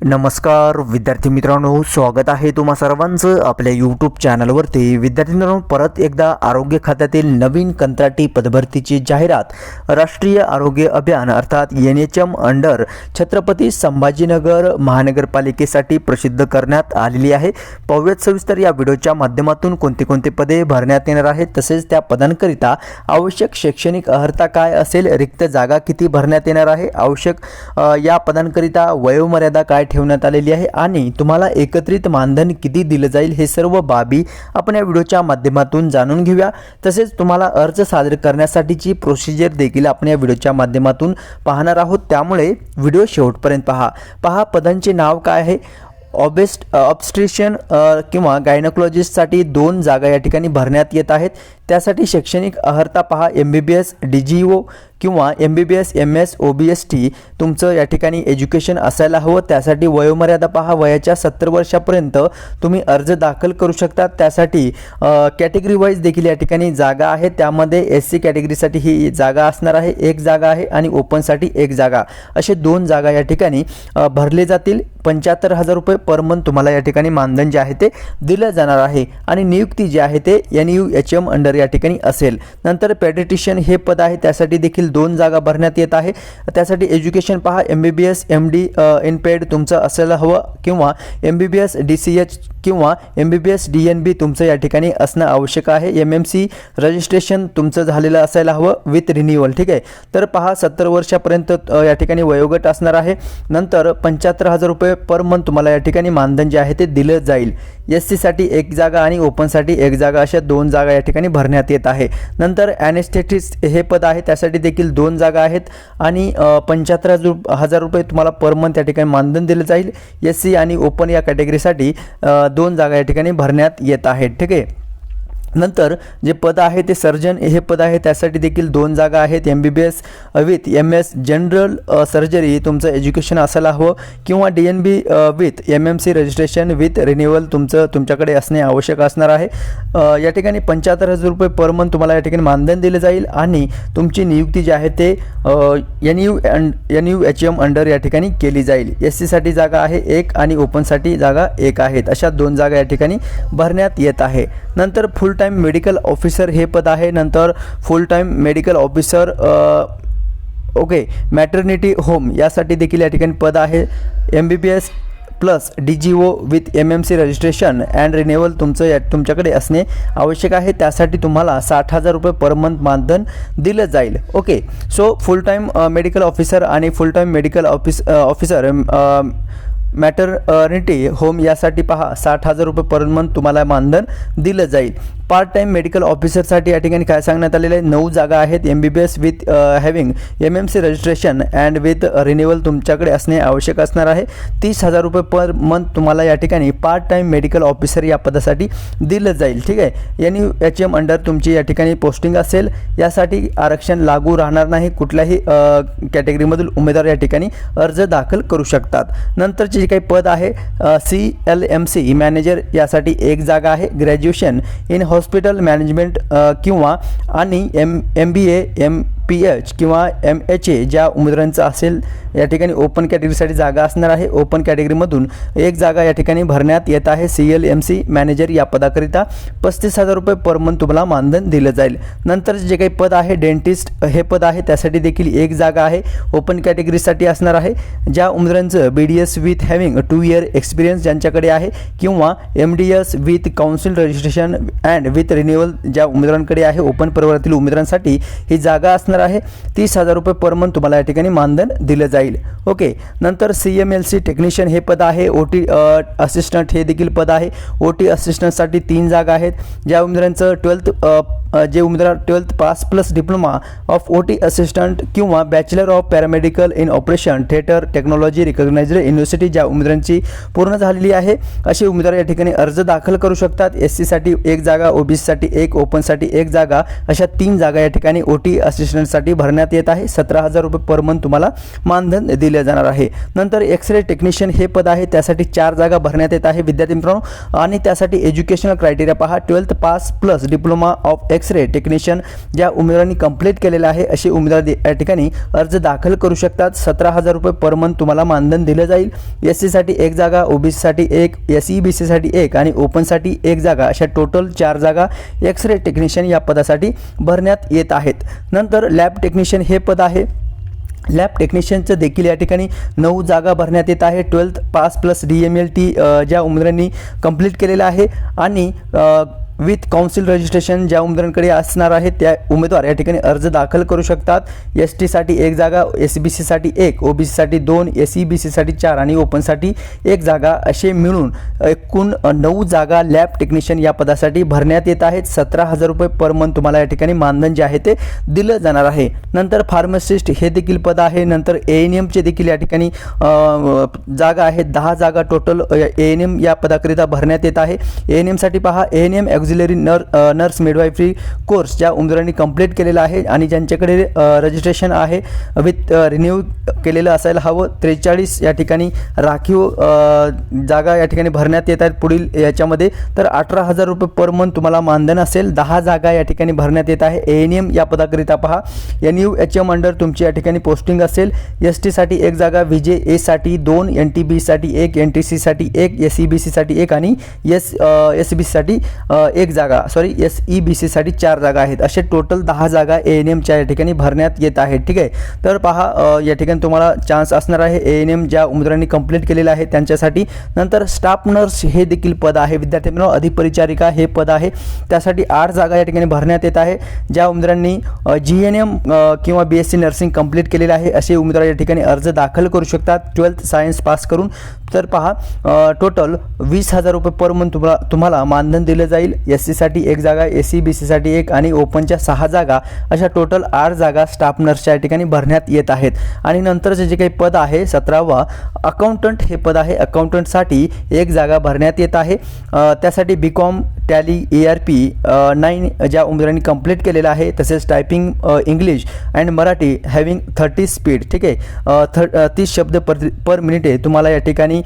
नमस्कार विद्यार्थी मित्रांनो स्वागत आहे तुम्हा सर्वांचं आपल्या यूट्यूब चॅनलवरती विद्यार्थी मित्रांनो परत एकदा आरोग्य खात्यातील नवीन कंत्राटी पदभरतीची जाहिरात राष्ट्रीय आरोग्य अभियान अर्थात N H M under Chhatrapati Sambhajinagar महानगरपालिकेसाठी प्रसिद्ध करण्यात आलेली आहे. पाहूयात सविस्तर या व्हिडिओच्या माध्यमातून कोणते कोणते पदे भरण्यात येणार आहेत तसेच त्या पदांकरिता आवश्यक शैक्षणिक अर्हता काय असेल रिक्त जागा किती भरण्यात येणार आहे आवश्यक या पदांकरिता वयोमर्यादा काय ठेवण्यात आलेली आहे आणि तुम्हाला एकत्रित मानधन किती दिलं जाईल हे सर्व बाबी आपण या व्हिडिओच्या माध्यमातून जाणून घेऊया. तसेच तुम्हाला अर्ज सादर करण्यासाठीची प्रोसिजर देखील आपण या व्हिडिओच्या माध्यमातून पाहणार आहोत. त्यामुळे व्हिडिओ शेवटपर्यंत पहा. पहा पदांचे नाव काय आहे? ऑबेस्ट ऑब्स्ट्रिशन किंवा गायनोकॉलॉजिस्टसाठी दोन जागा या ठिकाणी भरण्यात येत आहेत. त्यासाठी शैक्षणिक अर्हता पहा M B B S D G O किंवा M B B S M S O B S T तुमचं या ठिकाणी एज्युकेशन असायला हवं. त्यासाठी वयोमर्यादा पहा वयाच्या सत्तर वर्षापर्यंत तुम्ही अर्ज दाखल करू शकता. त्यासाठी कॅटेगरी वाईज देखील या ठिकाणी जागा आहे. त्यामध्ये एस सी कॅटेगरीसाठी ही जागा असणार आहे. एक जागा आहे आणि ओपनसाठी एक जागा. असे दोन जागा या ठिकाणी भरले जातील. पंच्याहत्तर हजार रुपये पर मंथ तुम्हाला या ठिकाणी मानधन जे आहे ते दिलं जाणार आहे. आणि नियुक्ती जी आहे ते N U H M under या ठिकाणी असेल. नंतर पेडिटिशियन हे पद आहे त्यासाठी देखील दोन जागा भरण्यात येत आहे. त्यासाठी एज्युकेशन पहा M B B S M D in paed तुमचं असायला हवं किंवा M B B S D C H किंवा M B B S D N B तुमचं या ठिकाणी असणं आवश्यक आहे. एम एम सी रजिस्ट्रेशन तुमचं झालेलं असायला हवं विथ रिन्युअल ठीक आहे? तर पहा सत्तर वर्षापर्यंत या ठिकाणी वयोगट असणार आहे. नंतर पंच्याहत्तर हजार रुपये पर मंथ तुम्हाला या ठिकाणी मानधन जे आहे ते दिलं जाईल. एस सीसाठी एक जागा आणि ओपनसाठी एक जागा अशा दोन जागा या ठिकाणी भरण्यात येत आहे. नंतर ॲनेस्थेटिस्ट हे पद आहे त्यासाठी देखील दोन जागा आहेत. आणि पंच्याहत्तर हजार हजार रुपये तुम्हाला पर मंथ त्या ठिकाणी मानधन दिलं जाईल. एस सी आणि ओपन या कॅटेगरीसाठी दोन जागा या ठिकाणी भरण्यात येत आहेत. ठीक आहे? नंतर जे पद आहे ते सर्जन हे पद आहे त्यासाठी देखील दोन जागा आहेत. M B B S with M S general surgery तुमचं एज्युकेशन असायला हवं. किंवा D N B with M M C registration with renewal तुमचं तुमच्याकडे असणे आवश्यक असणार आहे. या ठिकाणी पंच्याहत्तर हजार रुपये पर मंथ तुम्हाला या ठिकाणी मानधन दिलं जाईल आणि तुमची नियुक्ती जी आहे ते N U N U H M under या ठिकाणी केली जाईल. एस सीसाठी जागा आहे एक आणि ओपनसाठी जागा एक आहेत. अशा दोन जागा या ठिकाणी भरण्यात येत आहे. नंतर फुल टाईम मेडिकल ऑफिसर हे पद आहे. नंतर full time medical officer okay maternity home यासाठी देखील या ठिकाणी पद आहे. M B B S plus D G O with M M C registration and renewal तुमचं या तुमच्याकडे असणे आवश्यक आहे. त्यासाठी तुम्हाला साठ हजार रुपये पर मंथ मानधन दिलं जाईल. Okay so full time medical officer आणि full time medical office officer maternity home यासाठी पहा साठ हजार रुपये पर मंथ तुम्हाला मानधन दिलं जाईल. पार्ट टाईम मेडिकल ऑफिसरसाठी या ठिकाणी काय सांगण्यात आलेलं आहे? नऊ जागा आहेत M B B S with having M M C registration and with renewal तुमच्याकडे असणे आवश्यक असणार आहे. तीस हजार रुपये पर मंथ तुम्हाला या ठिकाणी पार्ट टाईम मेडिकल ऑफिसर या पदासाठी दिलं जाईल. ठीक आहे? N U H M under तुमची या ठिकाणी पोस्टिंग असेल. यासाठी आरक्षण लागू राहणार नाही. कुठल्याही कॅटेगरीमधील उमेदवार या ठिकाणी अर्ज दाखल करू शकतात. नंतरचे जे काही पद आहे C L M C manager यासाठी एक जागा आहे. Graduation in ho hospital management किंवा आणि M M B A M P H किंवा एम एच ए ज्या उमेदवारांचं असेल या ठिकाणी ओपन कॅटेगरीसाठी जागा असणार आहे. ओपन कॅटेगरीमधून एक जागा या ठिकाणी भरण्यात येत आहे. C L M C manager या पदाकरिता पस्तीस हजार रुपये पर मंथ तुम्हाला मानधन दिलं जाईल. नंतर जे काही पद आहे डेंटिस्ट हे पद आहे त्यासाठी देखील एक जागा आहे. ओपन कॅटेगरीसाठी असणार आहे. ज्या उमेदवारांचं B D S with having two year experience ज्यांच्याकडे आहे किंवा M D S with council registration and with renewal ज्या उमेदवारांकडे आहे ओपन प्रवर्गातील उमेदवारांसाठी ही जागा असणार आहे. तीस हजार रुपये पर मंथ तुम्हाला या ठिकाणी मानधन दिलं जाईल. ओके. नंतर C M L C technician हे पद आहे. ओ टी असिस्टंट हे देखील पद आहे. ओ टी असिस्टंटसाठी तीन जागा आहेत. ज्या उमेदवारांचं ट्वेल्थ जे उमेदवार twelfth pass plus diploma of O T assistant किंवा bachelor of paramedical in operation theatre technology recognised university ज्या उमेदवारांची पूर्ण झालेली आहे. असे उमेदवार या ठिकाणी अर्ज दाखल करू शकतात. एस सीसाठी एक जागा ओ बी सीसाठी एक ओपनसाठी एक जागा अशा तीन जागा या ठिकाणी ओ टी असिस्टंट टेक्निशियनसाठी भरण्यात येत आहे. सतरा हजार रुपये पर मंथ तुम्हाला मानधन दिले जाणार आहे. नंतर एक्सरे टेक्निशियन हे पद आहे. त्यासाठी चार जागा भरण्यात येत आहे. विद्यार्थी मित्रांनो आणि त्यासाठी एज्युकेशनल क्रायटेरिया पहा. Twelfth pass plus diploma of X-ray technician ज्या उमेदवारांनी कंप्लीट केलेलं आहे असे उमेदवार या ठिकाणी अर्ज दाखल करू शकतात. सतरा हजार रुपये पर मंथ तुम्हाला मानधन दिलं जाईल. एस सीसाठी एक जागा ओबीसीसाठी एक एस ई बी सीसाठी एक आणि ओपनसाठी एक जागा. अशा टोटल चार जागा एक्सरे टेक्निशियन या पदासाठी भरण्यात येत आहेत. नंतर लॅब टेक्निशियन हे पद आहे. लॅब टेक्निशियनचं देखील या ठिकाणी नऊ जागा भरण्यात येत आहे. Twelfth pass plus D M L T ज्या उमेदवारांनी कंप्लीट केलेलं आहे. आणि विथ काउन्सिल रजिस्ट्रेशन ज्या उमेदवारांकडे असणार आहे त्या उमेदवार या ठिकाणी अर्ज दाखल करू शकतात. एस टीसाठी एक जागा एस बी सीसाठी एक ओ बी सीसाठी दोन एस ई बी सीसाठी चार आणि ओपनसाठी एक जागा असे मिळून एकूण नऊ जागा लॅब टेक्निशियन या पदासाठी भरण्यात येत आहेत. सतरा हजार रुपये पर मंथ तुम्हाला या ठिकाणी मानधन जे आहे ते दिलं जाणार आहे. नंतर फार्मासिस्ट हे देखील पद आहे. नंतर ए एन एमचे देखील या ठिकाणी जागा आहेत दहा जागा टोटल ए एन एम या पदाकरिता भरण्यात येत आहे. ए एन एमसाठी पहा. ए एन एम ऑक्झिलरी नर नर्स मिडवायफरी कोर्स ज्या उमेदवारांनी कंप्लीट केलेला आहे आणि ज्यांच्याकडे रजिस्ट्रेशन आहे विथ रिन्यू केलेलं असायला हवं त्रेचाळीस या ठिकाणी राखीव जागा या ठिकाणी भरण्यात येत आहेत पुढील याच्यामध्ये. तर अठरा हजार रुपये पर मंथ तुम्हाला मानधन असेल. दहा जागा या ठिकाणी भरण्यात येत आहे. ए एन एम या पदाकरिता पहा. N U H M under तुमची या ठिकाणी पोस्टिंग असेल. एस टीसाठी एक जागा व्ही जे एसाठी दोन एन टी बीसाठी एक एन टी सीसाठी एक एस ई बी सीसाठी एक आणि एस एस बी सीसाठी एक जागा सॉरी एस ई बी सीसाठी चार जागा आहेत. असे टोटल दहा जागा ए एन एमच्या या ठिकाणी भरण्यात येत आहेत ठीक आहे? तर पहा या ठिकाणी तुम्हाला चान्स असणार आहे. ए एन एम ज्या उमेदवारांनी कंप्लीट केलेलं आहे त्यांच्यासाठी नंतर स्टाफ नर्स हे देखील पद आहे. विद्यार्थी मित्रांनो अधिपरिचारिका हे पद आहे. त्यासाठी आठ जागा या ठिकाणी भरण्यात येत आहे. ज्या उमेदवारांनी जी एन एम किंवा B S C nursing complete केलेलं आहे असे उमेदवार या ठिकाणी अर्ज दाखल करू शकतात. ट्वेल्थ सायन्स पास करून. तर पहा टोटल वीस हजार रुपये पर मंथ तुम्हाला तुम्हाला मानधन दिलं जाईल. एस सीसाठी एक जागा एस सी बी सीसाठी एक आणि ओपनच्या सहा जागा अशा टोटल आठ जागा स्टाफ नर्सच्या या ठिकाणी भरण्यात येत आहेत. आणि नंतरचे जे काही पद आहे सतरावा अकाउंटंट हे पद आहे. अकाउंटंटसाठी एक जागा भरण्यात येत आहे. त्यासाठी B com Tally A R P nine ज्या उमेदवारांनी कंप्लीट केलेलं आहे तसेच typing English and Marathi having thirty speed ठीक आहे? थ तीस शब्द पर पर मिनिटे तुम्हाला या ठिकाणी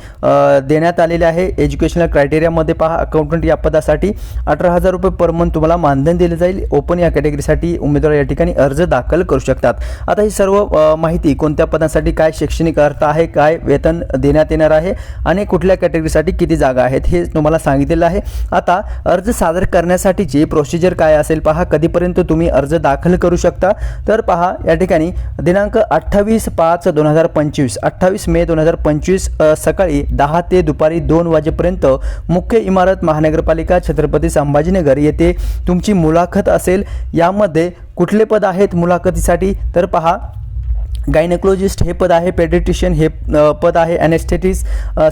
देण्यात आलेले आहे. एज्युकेशनल क्रायटेरियामध्ये पहा अकाउंटंट या पदासाठी अठरा हजार रुपये पर मंथ तुम्हाला मानधन दिले जाईल. ओपन या कॅटेगरीसाठी उमेदवार या ठिकाणी अर्ज दाखल करू शकतात. आता ही सर्व माहिती कोणत्या पदांसाठी काय शैक्षणिक अर्थ आहे काय वेतन देण्यात येणार आहे आणि कुठल्या कॅटेगरीसाठी किती जागा आहेत हे तुम्हाला सांगितलेलं आहे. आता अर्ज सादर करण्यासाठीची प्रोसिजर काय असेल पहा. कधीपर्यंत तुम्ही अर्ज दाखल करू शकता? तर पहा या ठिकाणी दिनांक अठ्ठावीस पाच दोन हजार पंचवीस अठ्ठावीस मे दोन हजार पंचवीस सकाळी दहा ते दुपारी दोन वाजेपर्यंत मुख्य इमारत महानगरपालिका छत्रपती संभाजीनगर येथे तुमची मुलाखत असेल. यामध्ये कुठले पद आहेत मुलाखतीसाठी? तर पहा गायनेकोलॉजिस्ट हे पद आहे पेडिट्रिशियन हे पद आहे anaesthetist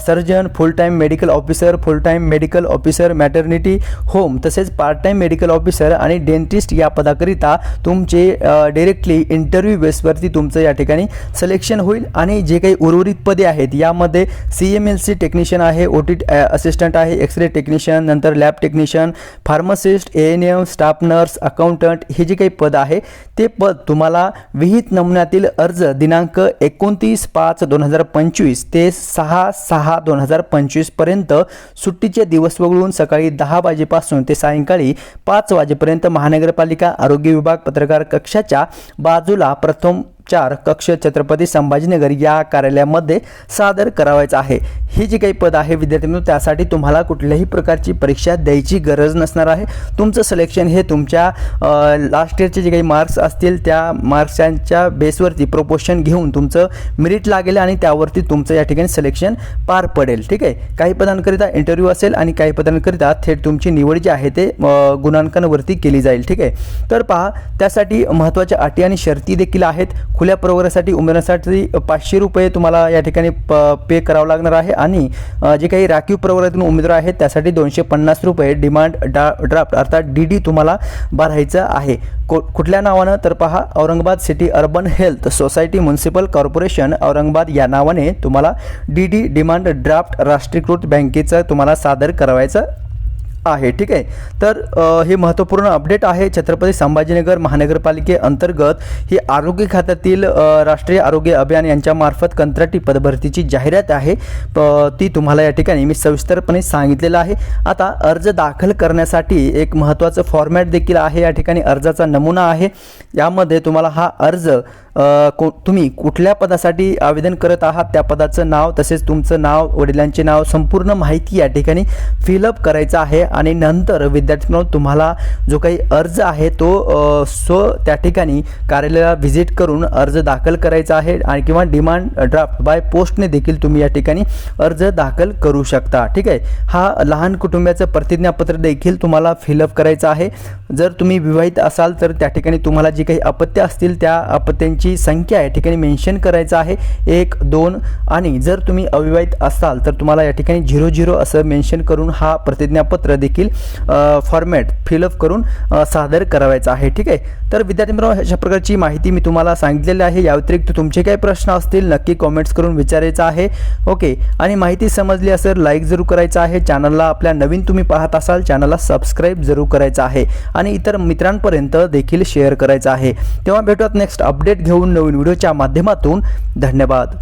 surgeon full time medical officer full time medical officer maternity home तसेच पार्ट टाईम मेडिकल ऑफिसर आणि डेंटिस्ट या पदाकरिता तुमचे डिरेक्टली इंटरव्ह्यू बेसवरती तुमचं या ठिकाणी सिलेक्शन होईल. आणि जे काही उर्वरित पदे आहेत यामध्ये C M L C technician आहे ओ टी असिस्टंट आहे एक्सरे टेक्निशियन नंतर lab technician pharmacist A N M staff nurse accountant हे जे काही पद आहे ते पद तुम्हाला विहित नमुन्यातील अर्ज दिनांक एकोणतीस पाच दोन हजार पंचवीस ते सहा सहा दोन हजार पंचवीसपर्यंत सुट्टीचे दिवस वगळून सकाळी दहा वाजेपासून ते सायंकाळी पाच वाजेपर्यंत महानगरपालिका आरोग्य विभाग पत्रकार कक्षाच्या बाजूला प्रथम चार कक्ष छत्रपती संभाजीनगर या कार्यालयामध्ये सादर करावायचा आहे. ही जी काही पद आहे विद्यार्थ्यांनो त्यासाठी तुम्हाला कुठल्याही प्रकारची परीक्षा द्यायची गरज नसणार आहे. तुमचं सिलेक्शन हे तुमच्या लास्ट इयरचे जे काही मार्क्स असतील त्या मार्क्सांच्या बेसवरती प्रोपोशन घेऊन तुमचं मेरिट लागेल आणि त्यावरती तुमचं या ठिकाणी सिलेक्शन पार पडेल. ठीक आहे? काही पदांकरिता इंटरव्ह्यू असेल आणि काही पदांकरिता थेट तुमची निवड जी आहे ते अ, गुणांकनावरती केली जाईल. ठीक आहे? तर पहा त्यासाठी महत्त्वाच्या अटी आणि शर्ती देखील आहेत. खुल्या प्रवर्गासाठी उमेदवारासाठी पाचशे रुपये तुम्हाला या ठिकाणी प पे करावं लागणार आहे. आणि जे काही राखीव प्रवर्गातून उमेदवार आहेत त्यासाठी दोनशे पन्नास रुपये डिमांड डा ड्राफ्ट अर्थात डी डी तुम्हाला भरायचं आहे. को कुठल्या नावानं? तर पहा Aurangabad city urban health society municipal corporation Aurangabad या नावाने तुम्हाला डी डी डिमांड ड्राफ्ट राष्ट्रीयकृत बँकेचं तुम्हाला सादर करावायचं आहे ठीक आहे? तर हे महत्त्वपूर्ण अपडेट आहे. छत्रपती संभाजीनगर महानगरपालिकेअंतर्गत ही आरोग्य खात्यातील राष्ट्रीय आरोग्य अभियान यांच्यामार्फत कंत्राटी पदभरतीची जाहिरात आहे. प- ती तुम्हाला या ठिकाणी मी सविस्तरपणे सांगितलेलं आहे. आता अर्ज दाखल करण्यासाठी एक महत्त्वाचं फॉर्मॅट देखील आहे. या ठिकाणी अर्जाचा नमुना आहे. यामध्ये तुम्हाला हा अर्ज को तुम्ही कुठल्या पदासाठी आवेदन करत आहात त्या पदाचं नाव तसेच तुमचं नाव वडिलांचे नाव संपूर्ण माहिती या ठिकाणी फिलअप करायचं आहे. आणि नंतर विद्यार्थ्यांनो तुम्हाला जो काही अर्ज आहे तो सो स्व त्या ठिकाणी कार्यालयाला व्हिजिट करून अर्ज दाखल करायचा आहे आणि किंवा डिमांड ड्राफ्ट बाय पोस्टने देखील तुम्ही या ठिकाणी अर्ज दाखल करू शकता. ठीक आहे? हा लहान कुटुंबाचं प्रतिज्ञापत्र देखील तुम्हाला फिलअप करायचं आहे. जर तुम्ही विवाहित असाल तर त्या ठिकाणी तुम्हाला जी काही अपत्य असतील त्या अपत्यांची संख्या या ठिकाणी मेन्शन करायचं आहे. एक दोन आणि जर तुम्ही अविवाहित असाल तर तुम्हाला या ठिकाणी झिरो झिरो असं मेन्शन करून हा प्रतिज्ञापत्र देखील फॉर्मॅट फिलअप करून सादर करावायचा आहे. ठीक आहे? तर विद्यार्थी मित्रांनो अशा प्रकारची माहिती मी तुम्हाला सांगितलेली आहे. या व्यतिरिक्त तुमचे काही प्रश्न असतील नक्की कॉमेंट्स करून विचारायचं आहे. ओके आणि माहिती समजली असेल लाईक जरूर करायचं आहे. चॅनलला आपल्या नवीन तुम्ही पाहत असाल चॅनलला सबस्क्राईब जरूर करायचं आहे. आणि इतर मित्रांपर्यंत देखील शेअर करायचं आहे. तेव्हा भेटूयात नेक्स्ट अपडेट घेऊन नवीन व्हिडिओच्या माध्यमातून. धन्यवाद.